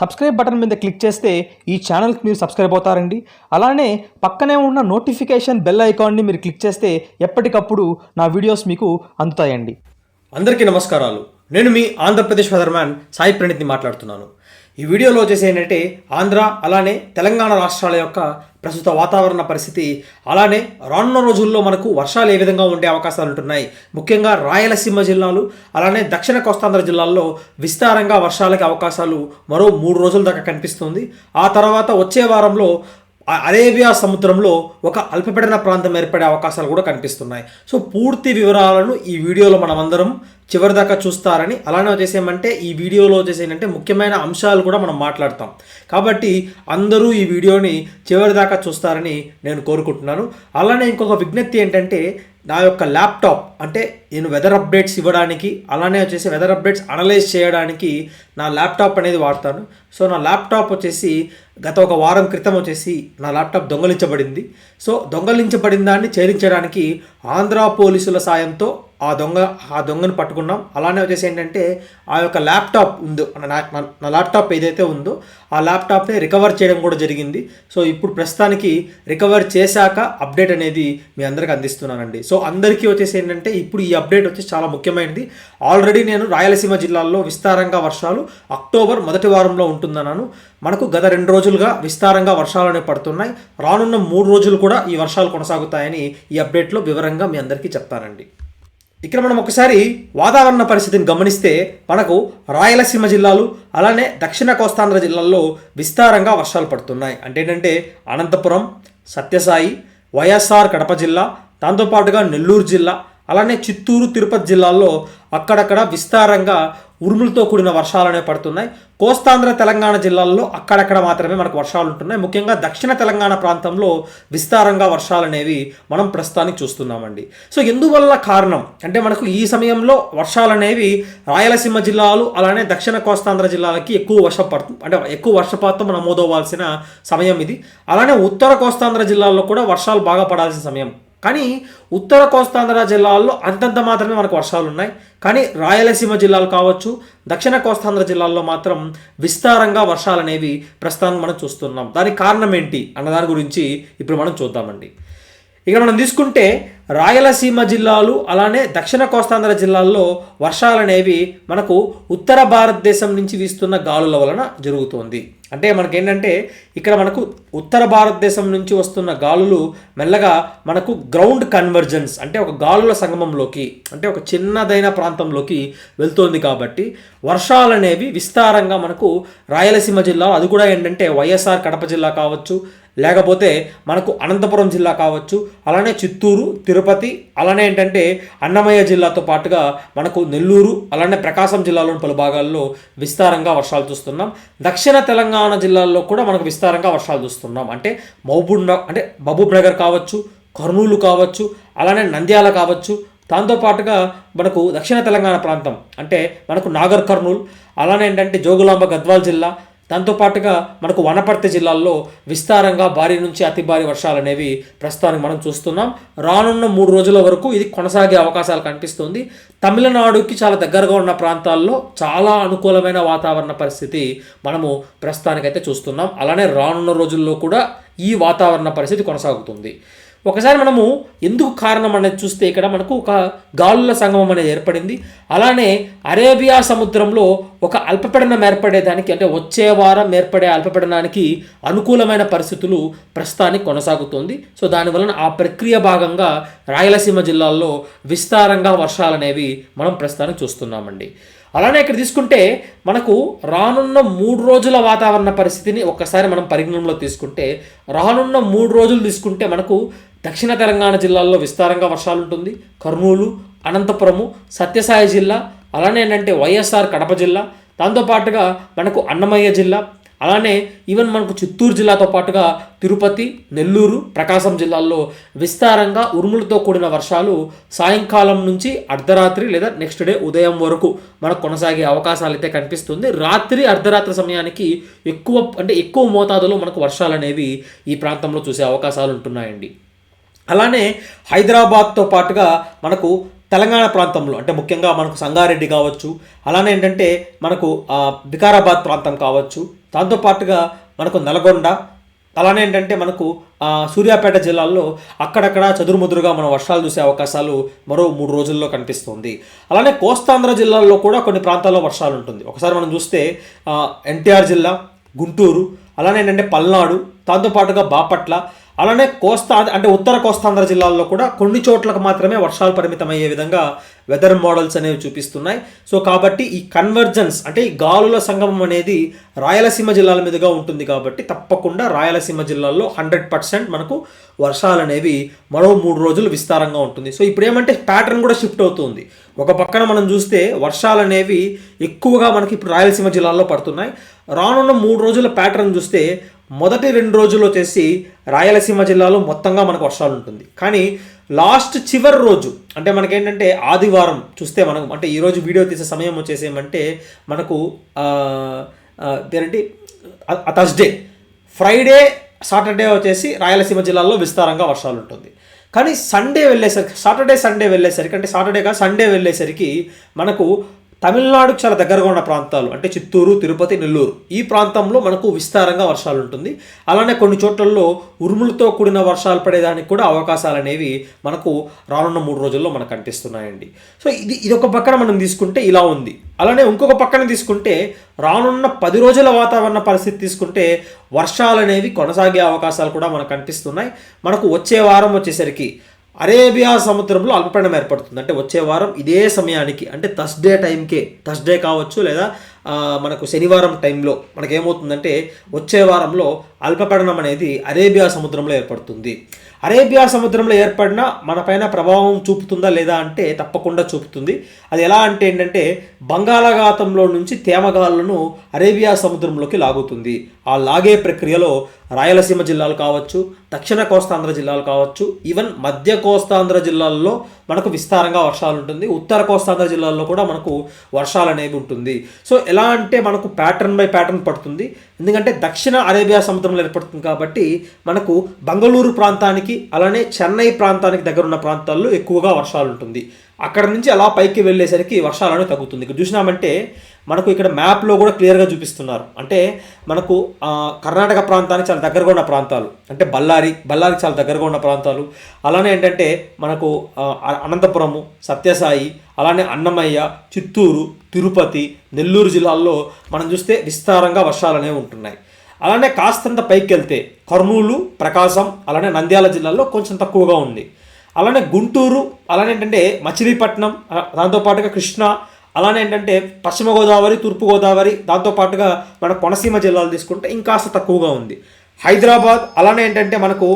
Subscribe button మీద click చేస్తే ఈ ఛానల్కి మీరు సబ్స్క్రైబ్ అవుతారండి. అలానే పక్కనే ఉన్న నోటిఫికేషన్ బెల్ ఐకాన్ని మీరు క్లిక్ చేస్తే ఎప్పటికప్పుడు నా వీడియోస్ మీకు అందుతాయండి. అందరికీ నమస్కారాలు. నేను మీ ఆంధ్రప్రదేశ్ ఫెదర్మ్యాన్ సాయి ప్రణీత్ని మాట్లాడుతున్నాను. ఈ వీడియోలో వచ్చేసి ఏంటంటే ఆంధ్ర అలానే తెలంగాణ రాష్ట్రాల యొక్క ప్రస్తుత వాతావరణ పరిస్థితి అలానే రానున్న రోజుల్లో మనకు వర్షాలు ఏ విధంగా ఉండే అవకాశాలు ఉంటున్నాయి. ముఖ్యంగా రాయలసీమ జిల్లాలు అలానే దక్షిణ కోస్తాంధ్ర జిల్లాల్లో విస్తారంగా వర్షాలకి అవకాశాలు మరో మూడు రోజుల దాకా కనిపిస్తుంది. ఆ తర్వాత వచ్చే వారంలో అరేబియా సముద్రంలో ఒక అల్పపీడన ప్రాంతం ఏర్పడే అవకాశాలు కూడా కనిపిస్తున్నాయి. సో పూర్తి వివరాలను ఈ వీడియోలో మనమందరం చివరి దాకా చూస్తారని అలానే వచ్చేసేమంటే ఈ వీడియోలో వచ్చేసి ఏంటంటే ముఖ్యమైన అంశాలు కూడా మనం మాట్లాడతాం. కాబట్టి అందరూ ఈ వీడియోని చివరి దాకా చూస్తారని నేను కోరుకుంటున్నాను. అలానే ఇంకొక విజ్ఞప్తి ఏంటంటే నా యొక్క ల్యాప్టాప్ అంటే నేను వెదర్ అప్డేట్స్ ఇవ్వడానికి అలానే వచ్చేసి వెదర్ అప్డేట్స్ అనలైజ్ చేయడానికి నా ల్యాప్టాప్ అనేది వాడతాను. సో నా ల్యాప్టాప్ వచ్చేసి గత ఒక వారం క్రితం వచ్చేసి నా ల్యాప్టాప్ దొంగలించబడింది. సో దొంగలించబడిన దాన్ని ఛేదించడానికి ఆంధ్ర పోలీసుల సాయంతో ఆ దొంగ ఆ దొంగను పట్టుకున్నాం. అలానే వచ్చేసి ఏంటంటే ఆ యొక్క ల్యాప్టాప్ ఉందో నా ల్యాప్టాప్ ఏదైతే ఉందో ఆ ల్యాప్టాప్ని రికవర్ చేయడం కూడా జరిగింది. సో ఇప్పుడు ప్రస్తుతానికి రికవర్ చేశాక అప్డేట్ అనేది మీ అందరికి అందిస్తున్నానండి. సో అందరికీ వచ్చేసి ఏంటంటే ఇప్పుడు ఈ అప్డేట్ వచ్చేసి చాలా ముఖ్యమైనది. ఆల్రెడీ నేను రాయలసీమ జిల్లాల్లో విస్తారంగా వర్షాలు అక్టోబర్ మొదటి వారంలో ఉంటుందన్నాను. మనకు గత రెండు రోజులుగా విస్తారంగా వర్షాలు అనేవి పడుతున్నాయి. రానున్న మూడు రోజులు కూడా ఈ వర్షాలు కొనసాగుతాయని ఈ అప్డేట్లో వివరంగా మీ అందరికీ చెప్తానండి. ఇక్కడ మనం ఒకసారి వాతావరణ పరిస్థితిని గమనిస్తే మనకు రాయలసీమ జిల్లాలు అలానే దక్షిణ కోస్తాంధ్ర జిల్లాల్లో విస్తారంగా వర్షాలు పడుతున్నాయి. అంటే ఏంటంటే అనంతపురం సత్యసాయి వైఎస్ఆర్ కడప జిల్లా దాంతోపాటుగా నెల్లూరు జిల్లా అలానే చిత్తూరు తిరుపతి జిల్లాల్లో అక్కడక్కడ విస్తారంగా ఉరుములతో కూడిన వర్షాలు అనేవి పడుతున్నాయి. కోస్తాంధ్ర తెలంగాణ జిల్లాల్లో అక్కడక్కడ మాత్రమే మనకు వర్షాలు ఉంటున్నాయి ముఖ్యంగా దక్షిణ తెలంగాణ ప్రాంతంలో విస్తారంగా వర్షాలు అనేవి మనం ప్రస్తుతానికి చూస్తున్నామండి. సో ఎందువల్ల కారణం? అంటే మనకు ఈ సమయంలో వర్షాలు అనేవి రాయలసీమ జిల్లాలు అలానే దక్షిణ కోస్తాంధ్ర జిల్లాలకి ఎక్కువ వర్షం పడుతుంది అంటే ఎక్కువ వర్షపాతం నమోదవ్వాల్సిన సమయం ఇది. అలానే ఉత్తర కోస్తాంధ్ర జిల్లాల్లో కూడా వర్షాలు బాగా పడాల్సిన సమయం. కానీ ఉత్తర కోస్తాంధ్ర జిల్లాల్లో అంతంత మాత్రమే మనకు వర్షాలు ఉన్నాయి కానీ రాయలసీమ జిల్లాలు కావచ్చు దక్షిణ కోస్తాంధ్ర జిల్లాల్లో మాత్రం విస్తారంగా వర్షాలు అనేవి ప్రస్తుతానికి మనం చూస్తున్నాం. దానికి కారణం ఏంటి అన్న దాని గురించి ఇప్పుడు మనం చూద్దామండి. ఇక్కడ మనం తీసుకుంటే రాయలసీమ జిల్లాలు అలానే దక్షిణ కోస్తాంధ్ర జిల్లాల్లో వర్షాలు అనేవి మనకు ఉత్తర భారతదేశం నుంచి వీస్తున్న గాలుల వలన జరుగుతోంది. అంటే మనకేంటంటే ఇక్కడ మనకు ఉత్తర భారతదేశం నుంచి వస్తున్న గాలులు మెల్లగా మనకు గ్రౌండ్ కన్వర్జెన్స్ అంటే ఒక గాలుల సంగమంలోకి అంటే ఒక చిన్నదైన ప్రాంతంలోకి వెళ్తోంది కాబట్టి వర్షాలు అనేవి విస్తారంగా మనకు రాయలసీమ జిల్లా అది కూడా ఏంటంటే వైఎస్ఆర్ కడప జిల్లా కావచ్చు లేకపోతే మనకు అనంతపురం జిల్లా కావచ్చు అలానే చిత్తూరు తిరుపతి అలానే ఏంటంటే అన్నమయ్య జిల్లాతో పాటుగా మనకు నెల్లూరు అలానే ప్రకాశం జిల్లాలోని పలు భాగాల్లో విస్తారంగా వర్షాలు చూస్తున్నాం. దక్షిణ తెలంగాణ జిల్లాల్లో కూడా మనకు విస్తారంగా వర్షాలు చూస్తున్నాం అంటే మహబూబ్ న- అంటే మహబూబ్ నగర్ కావచ్చు కర్నూలు కావచ్చు అలానే నంద్యాల కావచ్చు. దాంతోపాటుగా మనకు దక్షిణ తెలంగాణ ప్రాంతం అంటే మనకు నాగర్ కర్నూలు అలానే ఏంటంటే జోగులాంబ గద్వాల్ జిల్లా దాంతోపాటుగా మనకు వనపర్తి జిల్లాల్లో విస్తారంగా భారీ నుంచి అతి భారీ వర్షాలు అనేవి ప్రస్తుతానికి మనం చూస్తున్నాం. రానున్న మూడు రోజుల వరకు ఇది కొనసాగే అవకాశాలు కనిపిస్తుంది. తమిళనాడుకి చాలా దగ్గరగా ఉన్న ప్రాంతాల్లో చాలా అనుకూలమైన వాతావరణ పరిస్థితి మనము ప్రస్తుతానికైతే చూస్తున్నాం. అలానే రానున్న రోజుల్లో కూడా ఈ వాతావరణ పరిస్థితి కొనసాగుతుంది. ఒకసారి మనము ఎందుకు కారణం అనేది చూస్తే ఇక్కడ మనకు ఒక గాలుల సంగమం అనేది ఏర్పడింది. అలానే అరేబియా సముద్రంలో ఒక అల్పపీడనం ఏర్పడేదానికి అంటే వచ్చే వారం ఏర్పడే అల్పపీడనానికి అనుకూలమైన పరిస్థితులు ప్రస్తుతానికి కొనసాగుతుంది. సో దానివలన ఆ ప్రక్రియ భాగంగా రాయలసీమ జిల్లాల్లో విస్తారంగా వర్షాలు అనేవి మనం ప్రస్తుతానికి చూస్తున్నామండి. అలానే ఇక్కడ తీసుకుంటే మనకు రానున్న మూడు రోజుల వాతావరణ పరిస్థితిని ఒక్కసారి మనం పరిగణనలో తీసుకుంటే రానున్న మూడు రోజులు తీసుకుంటే మనకు దక్షిణ తెలంగాణ జిల్లాల్లో విస్తారంగా వర్షాలు ఉంటుంది కర్నూలు అనంతపురము సత్యసాయి జిల్లా అలానే ఏంటంటే వైఎస్ఆర్ కడప జిల్లా దాంతోపాటుగా మనకు అన్నమయ్య జిల్లా అలానే ఈవెన్ మనకు చిత్తూరు జిల్లాతో పాటుగా తిరుపతి నెల్లూరు ప్రకాశం జిల్లాల్లో విస్తారంగా ఉరుములతో కూడిన వర్షాలు సాయంకాలం నుంచి అర్ధరాత్రి లేదా నెక్స్ట్ డే ఉదయం వరకు మనకు కొనసాగే అవకాశాలు అయితే కనిపిస్తుంది. రాత్రి అర్ధరాత్రి సమయానికి ఎక్కువ అంటే ఎక్కువ మోతాదులో మనకు వర్షాలు అనేవి ఈ ప్రాంతంలో చూసే అవకాశాలు ఉంటున్నాయండి అలానే హైదరాబాద్తో పాటుగా మనకు తెలంగాణ ప్రాంతంలో అంటే ముఖ్యంగా మనకు సంగారెడ్డి కావచ్చు అలానే ఏంటంటే మనకు వికారాబాద్ ప్రాంతం కావచ్చు దాంతోపాటుగా మనకు నల్గొండ అలానే ఏంటంటే మనకు సూర్యాపేట జిల్లాల్లో అక్కడక్కడ చదురుముదురుగా మనం వర్షాలు చూసే అవకాశాలు మరో మూడు రోజుల్లో కనిపిస్తుంది. అలానే కోస్తాంధ్ర జిల్లాల్లో కూడా కొన్ని ప్రాంతాల్లో వర్షాలు ఉంటుంది. ఒకసారి మనం చూస్తే ఎన్టీఆర్ జిల్లా గుంటూరు అలానే ఏంటంటే పల్నాడు దాంతోపాటుగా బాపట్ల అలానే కోస్తా అంటే ఉత్తర కోస్తాంధ్ర జిల్లాల్లో కూడా కొన్ని చోట్లకు మాత్రమే వర్షాలు పరిమితమయ్యే విధంగా వెదర్ మోడల్స్ అనేవి చూపిస్తున్నాయి. సో కాబట్టి ఈ కన్వర్జెన్స్ అంటే ఈ గాలుల సంగమం అనేది రాయలసీమ జిల్లాల మీదుగా ఉంటుంది కాబట్టి తప్పకుండా రాయలసీమ జిల్లాల్లో హండ్రెడ్ పర్సెంట్ మనకు వర్షాలు అనేవి మరో మూడు రోజులు విస్తారంగా ఉంటుంది. సో ఇప్పుడు ఏమంటే ప్యాటర్న్ కూడా షిఫ్ట్ అవుతుంది. ఒక పక్కన మనం చూస్తే వర్షాలు అనేవి ఎక్కువగా మనకి ఇప్పుడు రాయలసీమ జిల్లాల్లో పడుతున్నాయి. రానున్న మూడు రోజుల ప్యాటర్న్ చూస్తే మొదటి రెండు రోజులు వచ్చేసి రాయలసీమ జిల్లాలో మొత్తంగా మనకు వర్షాలు ఉంటుంది. కానీ లాస్ట్ చివరి రోజు అంటే మనకేంటంటే ఆదివారం చూస్తే మనం అంటే ఈరోజు వీడియో తీసే సమయం వచ్చేసి ఏమంటే మనకు ఆ, ఆ, పేరేంటి? థర్స్డే. ఫ్రైడే సాటర్డే వచ్చేసి రాయలసీమ జిల్లాల్లో విస్తారంగా వర్షాలు ఉంటుంది. కానీ సండే వెళ్ళేసరికి సాటర్డే సండే వెళ్ళేసరికి అంటే సాటర్డే కాదు సండే వెళ్ళేసరికి మనకు తమిళనాడుకు చాలా దగ్గరగా ఉన్న ప్రాంతాలు అంటే చిత్తూరు తిరుపతి నెల్లూరు. ఈ ప్రాంతంలో మనకు విస్తారంగా వర్షాలు ఉంటుంది. అలానే కొన్ని చోట్లలో ఉరుములతో కూడిన వర్షాలు పడేదానికి కూడా అవకాశాలు అనేవి మనకు రానున్న మూడు రోజుల్లో మనకు కనిపిస్తున్నాయండి. సో ఇది ఇది ఒక పక్కన మనం తీసుకుంటే ఇలా ఉంది. అలానే ఇంకొక పక్కన తీసుకుంటే రానున్న పది రోజుల వాతావరణ పరిస్థితి తీసుకుంటే వర్షాలు అనేవి కొనసాగే అవకాశాలు కూడా మనకు కనిపిస్తున్నాయి. మనకు వచ్చే వారం వచ్చేసరికి అరేబియా సముద్రంలో అల్పపీడనం ఏర్పడుతుంది. అంటే వచ్చే వారం ఇదే సమయానికి అంటే థర్స్డే టైంకే థర్స్డే కావచ్చు లేదా మనకు శనివారం టైంలో మనకేమవుతుందంటే వచ్చే వారంలో అల్పపడనం అనేది అరేబియా సముద్రంలో ఏర్పడుతుంది. అరేబియా సముద్రంలో ఏర్పడిన మన పైన ప్రభావం చూపుతుందా లేదా అంటే తప్పకుండా చూపుతుంది. అది ఎలా అంటే ఏంటంటే బంగాళాఘాతంలో నుంచి తేమగాలను అరేబియా సముద్రంలోకి లాగుతుంది. ఆ లాగే ప్రక్రియలో రాయలసీమ జిల్లాలు కావచ్చు దక్షిణ కోస్తాంధ్ర జిల్లాలు కావచ్చు ఈవెన్ మధ్య కోస్తాంధ్ర జిల్లాల్లో మనకు విస్తారంగా వర్షాలు ఉంటుంది. ఉత్తర కోస్తాంధ్ర జిల్లాల్లో కూడా మనకు వర్షాలు అనేవి ఉంటుంది. సో ఎలా అంటే మనకు ప్యాటర్న్ బై ప్యాటర్న్ పడుతుంది. ఎందుకంటే దక్షిణ అరేబియా సముద్రంలో ఏర్పడుతుంది కాబట్టి మనకు బెంగళూరు ప్రాంతానికి అలానే చెన్నై ప్రాంతానికి దగ్గర ఉన్న ప్రాంతాల్లో ఎక్కువగా వర్షాలు ఉంటుంది. అక్కడ నుంచి అలా పైకి వెళ్ళేసరికి వర్షాలు తగ్గుతుంది. ఇక్కడ చూసినామంటే మనకు ఇక్కడ మ్యాప్లో కూడా క్లియర్గా చూపిస్తున్నారు. అంటే మనకు కర్ణాటక ప్రాంతానికి చాలా దగ్గరగా ఉన్న ప్రాంతాలు. అంటే బళ్ళారి బళ్ళారికి చాలా దగ్గరగా ఉన్న ప్రాంతాలు. అలానే ఏంటంటే మనకు అనంతపురము సత్యసాయి అలానే అన్నమయ్య చిత్తూరు తిరుపతి నెల్లూరు జిల్లాల్లో మనం చూస్తే విస్తారంగా వర్షాలు అనేవి ఉంటున్నాయి. అలానే కాస్తంత పైకి వెళ్తే కర్నూలు ప్రకాశం అలానే నంద్యాల జిల్లాల్లో కొంచెం తక్కువగా ఉంది. అలానే గుంటూరు అలానే ఏంటంటే మచిలీపట్నం దాంతోపాటుగా కృష్ణా అలానే ఏంటంటే పశ్చిమ గోదావరి తూర్పు గోదావరి దాంతోపాటుగా మన కోనసీమ జిల్లాలు తీసుకుంటే ఇంకాస్త తక్కువగా ఉంది. హైదరాబాద్ అలానే ఏంటంటే మనకు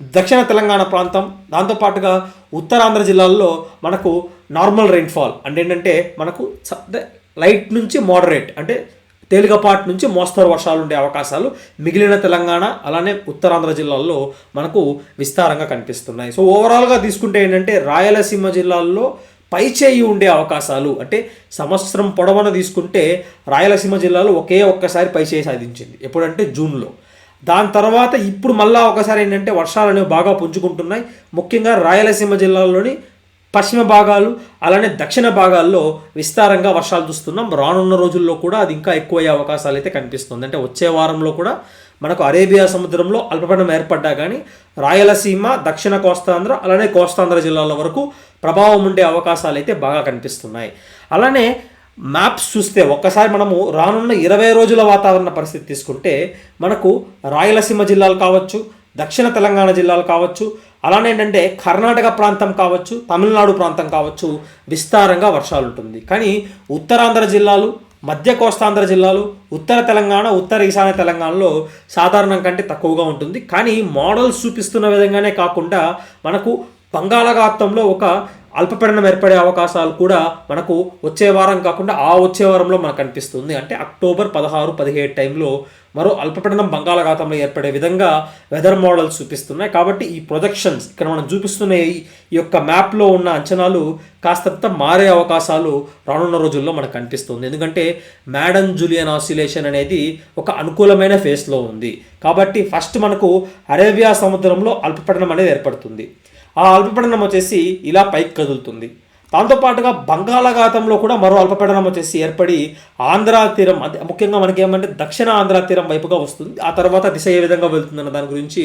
దక్షిణ తెలంగాణ ప్రాంతం దాంతోపాటుగా ఉత్తరాంధ్ర జిల్లాల్లో మనకు నార్మల్ రెయిన్ఫాల్ అంటే ఏంటంటే మనకు ద- లైట్ నుంచి మోడరేట్ అంటే తేలికపాటి నుంచి మోస్తరు వర్షాలు ఉండే అవకాశాలు మిగిలిన తెలంగాణ అలానే ఉత్తరాంధ్ర జిల్లాల్లో మనకు విస్తారంగా కనిపిస్తున్నాయి. సో ఓవరాల్గా తీసుకుంటే ఏంటంటే రాయలసీమ జిల్లాల్లో పైచేయి ఉండే అవకాశాలు అంటే సంవత్సరం పొడవన తీసుకుంటే రాయలసీమ జిల్లాలో ఒకే ఒక్కసారి పైచేయి సాధించింది. ఎప్పుడంటే జూన్లో. దాని తర్వాత ఇప్పుడు మళ్ళా ఒకసారి ఏంటంటే వర్షాలు అనేవి బాగా పుంజుకుంటున్నాయి. ముఖ్యంగా రాయలసీమ జిల్లాలోని పశ్చిమ భాగాలు అలానే దక్షిణ భాగాల్లో విస్తారంగా వర్షాలు చూస్తున్నాం. రానున్న రోజుల్లో కూడా అది ఇంకా ఎక్కువయ్యే అవకాశాలు అయితే కనిపిస్తుంది. అంటే వచ్చే వారంలో కూడా మనకు అరేబియా సముద్రంలో అల్పపీడనం ఏర్పడ్డా కానీ రాయలసీమ దక్షిణ కోస్తాంధ్ర అలానే కోస్తాంధ్ర జిల్లాల వరకు ప్రభావం ఉండే అవకాశాలు అయితే బాగా కనిపిస్తున్నాయి. అలానే మ్యాప్స్ చూస్తే ఒక్కసారి మనము రానున్న ఇరవై రోజుల వాతావరణ పరిస్థితి తీసుకుంటే మనకు రాయలసీమ జిల్లాలు కావచ్చు దక్షిణ తెలంగాణ జిల్లాలు కావచ్చు అలానే ఏంటంటే కర్ణాటక ప్రాంతం కావచ్చు తమిళనాడు ప్రాంతం కావచ్చు విస్తారంగా వర్షాలు ఉంటుంది. కానీ ఉత్తరాంధ్ర జిల్లాలు మధ్య కోస్తాంధ్ర జిల్లాలు ఉత్తర తెలంగాణ ఉత్తర ఈశాన్య తెలంగాణలో సాధారణం కంటే తక్కువగా ఉంటుంది. కానీ మోడల్స్ చూపిస్తున్న విధంగానే కాకుండా మనకు బంగాళాఖాతంలో ఒక అల్పపీడనం ఏర్పడే అవకాశాలు కూడా మనకు వచ్చే వారం కాకుండా ఆ వచ్చే వారంలో మనకు కనిపిస్తుంది అంటే అక్టోబర్ పదహారు పదిహేడు టైంలో మరో అల్పపీడనం బంగాళాఖాతంలో ఏర్పడే విధంగా వెదర్ మోడల్స్ చూపిస్తున్నాయి. కాబట్టి ఈ ప్రొజెక్షన్స్ ఇక్కడ మనం చూపిస్తున్న ఈ యొక్క మ్యాప్లో ఉన్న అంచనాలు కాస్తంత మారే అవకాశాలు రానున్న రోజుల్లో మనకు కనిపిస్తుంది ఎందుకంటే మ్యాడన్ జూలియన్ ఆసిలేషన్ అనేది ఒక అనుకూలమైన ఫేస్లో ఉంది. కాబట్టి ఫస్ట్ మనకు అరేబియా సముద్రంలో అల్పపీడనం అనేది ఏర్పడుతుంది. ఆ అల్పపీడనం వచ్చేసి ఇలా పైకి కదులుతుంది. దాంతోపాటుగా బంగాళాఖాతంలో కూడా మరో అల్పపీడనం వచ్చేసి ఏర్పడి ఆంధ్ర తీరం అదే ముఖ్యంగా మనకి ఏమంటే దక్షిణ ఆంధ్ర తీరం వైపుగా వస్తుంది. ఆ తర్వాత దిశ ఏ విధంగా వెళ్తుందన్న దాని గురించి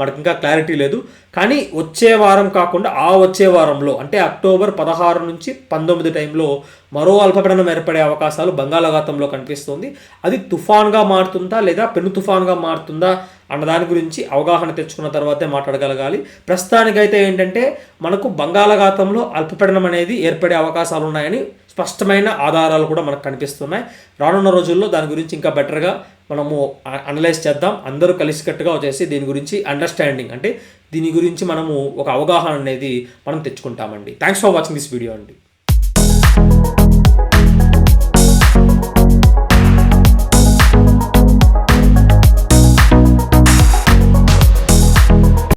మనకి ఇంకా క్లారిటీ లేదు. కానీ వచ్చే వారం కాకుండా ఆ వచ్చే వారంలో అంటే అక్టోబర్ పదహారు నుంచి పంతొమ్మిది టైంలో మరో అల్పపీడనం ఏర్పడే అవకాశాలు బంగాళాఖాతంలో కనిపిస్తుంది. అది తుఫాన్గా మారుతుందా లేదా పెను తుఫాన్గా మారుతుందా అన్న దాని గురించి అవగాహన తెచ్చుకున్న తర్వాతే మాట్లాడగలగాలి. ప్రస్తుతానికైతే ఏంటంటే మనకు బంగాళాఖాతంలో అల్పపీడనం అనేది ఏర్పడే అవకాశాలు ఉన్నాయని స్పష్టమైన ఆధారాలు కూడా మనకు కనిపిస్తున్నాయి. రానున్న రోజుల్లో దాని గురించి ఇంకా బెటర్గా మనము అనలైజ్ చేద్దాం. అందరూ కలిసికట్టుగా వచ్చేసి దీని గురించి అండర్స్టాండింగ్ అంటే దీని గురించి మనము ఒక అవగాహన అనేది మనం తెచ్చుకుంటామండి. Thanks for watching this video అండి.